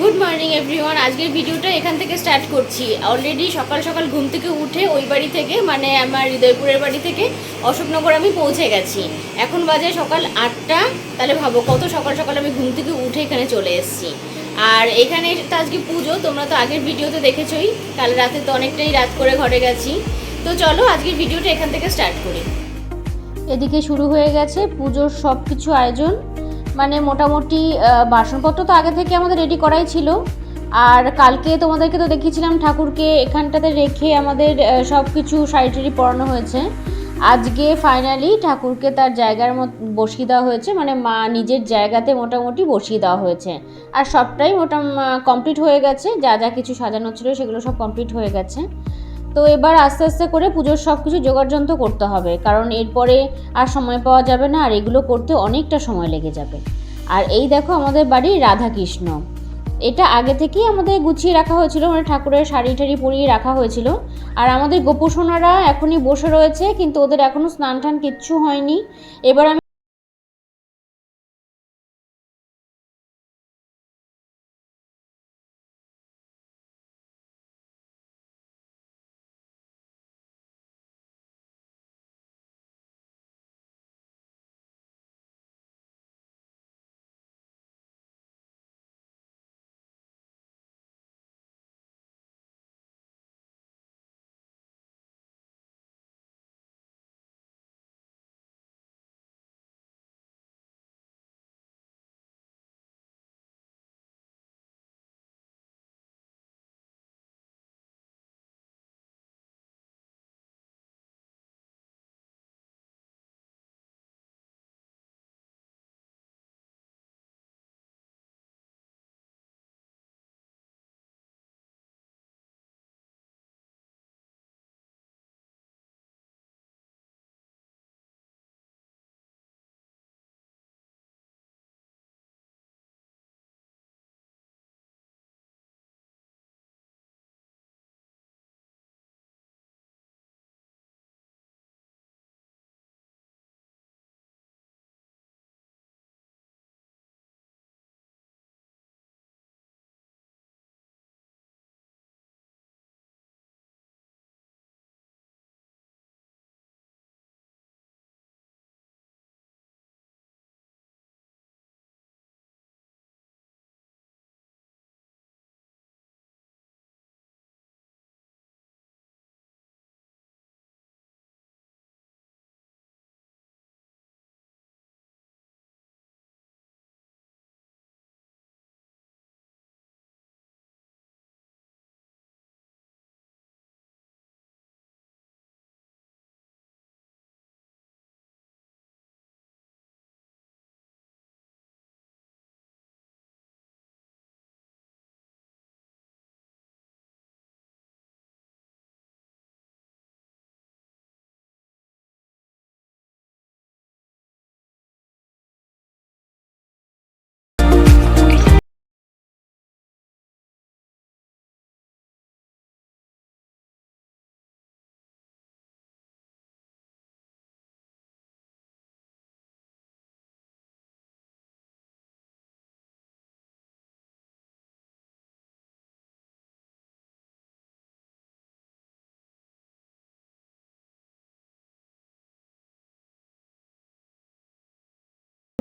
Good morning everyone আজকের ভিডিওটা এখান থেকে স্টার্ট করছি। অলরেডি সকাল সকাল ঘুম থেকে উঠে ওই বাড়ি থেকে মানে আমার হৃদয়পুরের বাড়ি থেকে অশোকনগর আমি পৌঁছে গেছি। এখন বাজে সকাল আটটা, তাহলে ভাবো কত সকাল সকাল আমি ঘুম থেকে উঠে এখানে চলে এসেছি। আর এখানে তো আজকে পুজো, তোমরা তো আগের ভিডিওতে দেখেছই, কাল রাতে তো অনেকটাই রাত করে ঘরে গেছি। তো চলো আজকের ভিডিওটা এখান থেকে স্টার্ট করি। এদিকে শুরু হয়ে গেছে পুজোর সব কিছু আয়োজন। মানে মোটামুটি বাসনপত্র তো আগে থেকে আমাদের রেডি করাই ছিল। আর কালকে তোমাদেরকে তো দেখিয়েছিলাম ঠাকুরকে, এখানটাতে রেখে আমাদের সব কিছু শাড়ি পরানো হয়েছে। আজকে ফাইনালি ঠাকুরকে তার জায়গার মত, বসিয়ে দেওয়া হয়েছে। মানে মা নিজের জায়গাতে মোটামুটি বসিয়ে দেওয়া হয়েছে। আর সবটাই মোটা কমপ্লিট হয়ে গেছে। যা যা কিছু সাজানো ছিল সেগুলো সব কমপ্লিট হয়ে গেছে। তো এবার আস্তে আস্তে করে পুজোর সব কিছু যোগাড়যন্ত্র করতে হবে, কারণ এরপরে আর সময় পাওয়া যাবে না, আর এগুলো করতে অনেকটা সময় লেগে যাবে। আর এই দেখো আমাদের বাড়ির রাধাকৃষ্ণ। এটা আগে থেকেই আমাদের গুছিয়ে রাখা হয়েছিল মানে ঠাকুরের শাড়ি টাড়ি পরিয়ে রাখা হয়েছিল। আর আমাদের গোপুসোনারা এখনই বসে রয়েছে, কিন্তু ওদের এখনও স্নান টান কিচ্ছু হয়নি। এবার আমি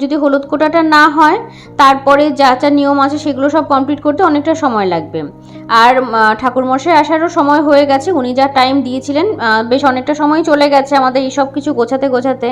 যদি হলুদ কোটাটা না হয়, তারপরে যা যা নিয়ম আছে সেগুলো সব কমপ্লিট করতে অনেকটা সময় লাগবে। আর ঠাকুরমশাই আসারও সময় হয়ে গেছে, উনি যা টাইম দিয়েছিলেন বেশ অনেকটা সময় চলে গেছে আমাদের এইসব কিছু গোছাতে গোছাতে।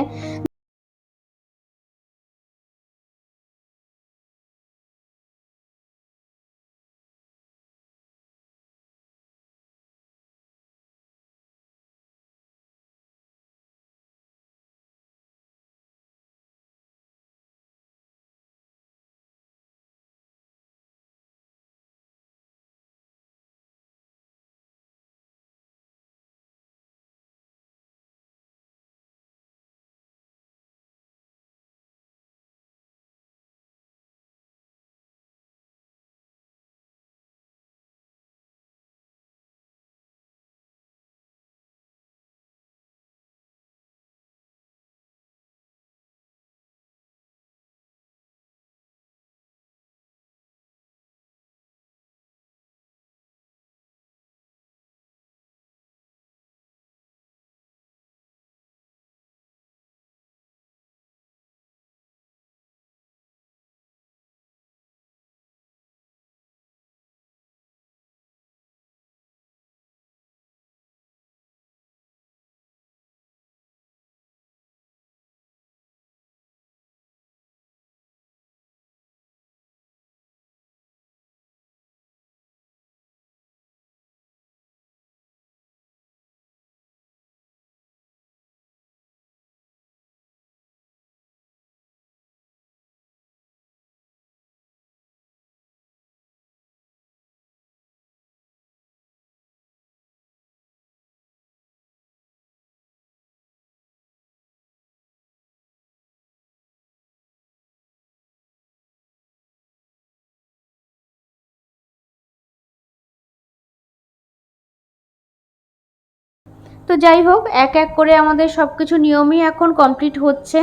তো যাই হোক, এক এক করে আমাদের সব কিছু নিয়মই এখন কমপ্লিট হচ্ছে।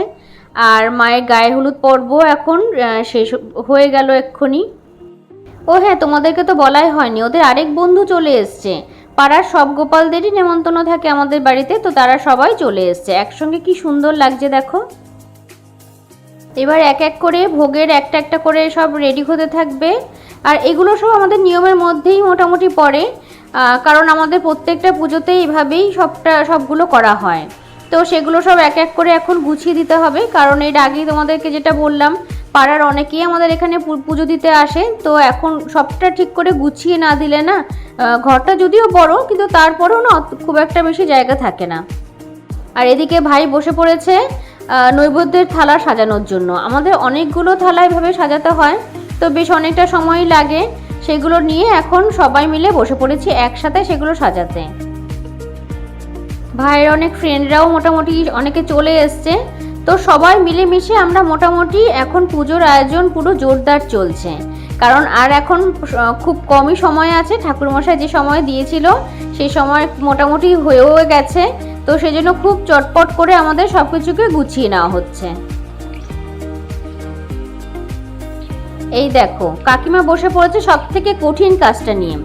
আর মায়ের গায়ে হলুদ পর্ব এখন শেষ হয়ে গেল এক্ষুনি। ও হ্যাঁ তোমাদেরকে তো বলাই হয়নি, ওদের আরেক বন্ধু চলে এসছে। পাড়ার সব গোপালদেরই নেমন্তন্ন থাকে আমাদের বাড়িতে, তো তারা সবাই চলে এসছে। একসঙ্গে কি সুন্দর লাগছে দেখো। এবার এক এক করে ভোগের একটা একটা করে সব রেডি হতে থাকবে। আর এগুলো সব আমাদের নিয়মের মধ্যেই মোটামুটি পড়ে কারণ আমাদের প্রত্যেকটা পুজোতেই এইভাবেই সবটা, সবগুলো করা হয়। তো সেগুলো সব এক এক করে এখন গুছিয়ে দিতে হবে, কারণ এর আগেই তোমাদেরকে যেটা বললাম, পাড়ার অনেকেই আমাদের এখানে পুজো দিতে আসে, তো এখন সবটা ঠিক করে গুছিয়ে না দিলে না ঘরটা যদিও বড়, কিন্তু তারপরেও না খুব একটা বেশি জায়গা থাকে না। আর এদিকে ভাই বসে পড়েছে নৈবেদ্যের থালা সাজানোর জন্য। আমাদের অনেকগুলো থালা এভাবে সাজাতে হয়, তো বেশ অনেকটা সময় লাগে সেগুলো নিয়ে এখন সবাই মিলে বসে পড়েছি একসাথে সেগুলো সাজাতে। ভাইয়ের অনেক ফ্রেন্ডরাও মোটামুটি অনেকে চলে এসছে, তো সবাই মিলেমিশে আমরা মোটামুটি এখন পুজোর আয়োজন পুরো জোরদার চলছে। কারণ আর এখন খুব কমই সময় আছে, ঠাকুরমশাই যে সময় দিয়েছিল, সেই সময় মোটামুটি হয়েও গেছে। তো সেজন্য খুব চটপট করে আমাদের সব কিছুকে গুছিয়ে নেওয়া হচ্ছে। এই দেখো, কাকিমা বসে পড়েছে সব থেকে কঠিন কাজটা নিয়ে।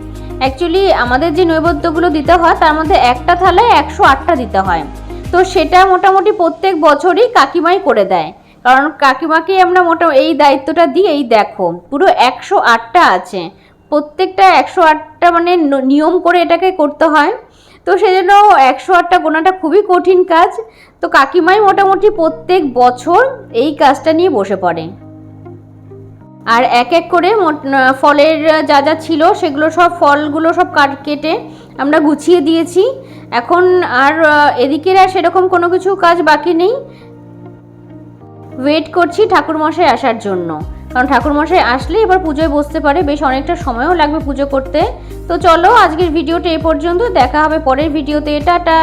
অ্যাকচুয়ালি আমাদের যে নৈবেদ্যগুলো দিতে হয়, তার মধ্যে একটা থালায় একশো আটটা দিতে হয়। তো সেটা মোটামুটি প্রত্যেক বছরই কাকিমাই করে দেয়। কারণ কাকিমাকে আমরা মোটা, এই দায়িত্বটা দিই, এই দেখো, পুরো একশো আটটা আছে। প্রত্যেকটা একশো আটটা মানে নিয়ম করে এটাকে করতে হয়। তো সেজন্য একশো আটটা গোনাটা খুবই কঠিন কাজ। তো কাকিমাই মোটামুটি প্রত্যেক বছর এই কাজটা নিয়ে বসে পড়ে। আর এক এক করে ফলের যা যা ছিল সেগুলো সব, ফলগুলো সব কাট, কেটে আমরা গুছিয়ে দিয়েছি। এখন আর এদিকের আর সেরকম কোনো কিছু কাজ বাকি নেই। ওয়েট করছি ঠাকুরমশাই আসার জন্য। কারণ ঠাকুরমশাই আসলে এবার পুজোয় বসতে পারে, বেশ অনেকটা সময়ও লাগবে পুজো করতে। তো চলো আজকের ভিডিওটা এ পর্যন্ত, দেখা হবে পরের ভিডিওতে, টাটা!